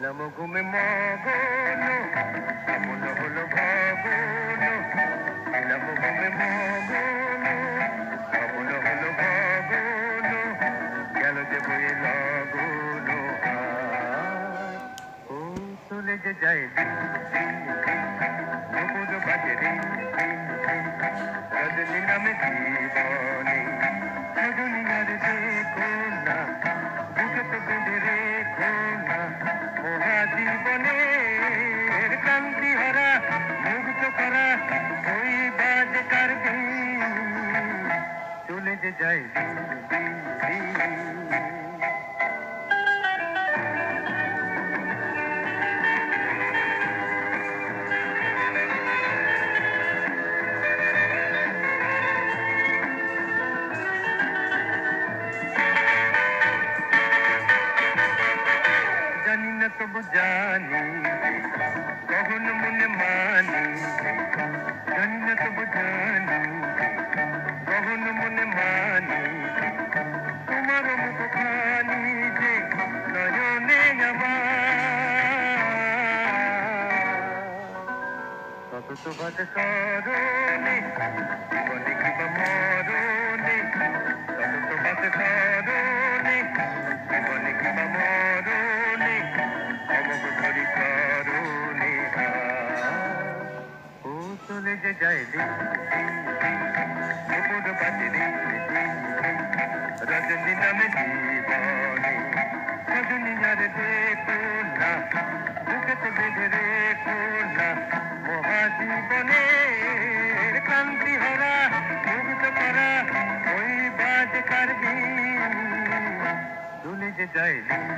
ছিলাম ঘুমে মগন। এমন হলো ভগন ছিলাম ঘুমে মগন। এমন হলো ভগন গেল যে বয়ে লগন ও চলে যে যায় দিন। ক্রান্তি হারা মুগ্ধ করা ওই বাজ কার চলে যে যায় জানি না তবু জানি বাজে স্মরণে জীবনে কিবা মরণে কত তো বাজে জীবনে কিবা মরণে অমক ধরি করণে ও চলে যে যায় দিন দিন দিন দুপুর বাজে দিন দিন দিন রজনী নামে জীবনে রজনী আর ওই বাজ কার দিন চলে যে যায় দিন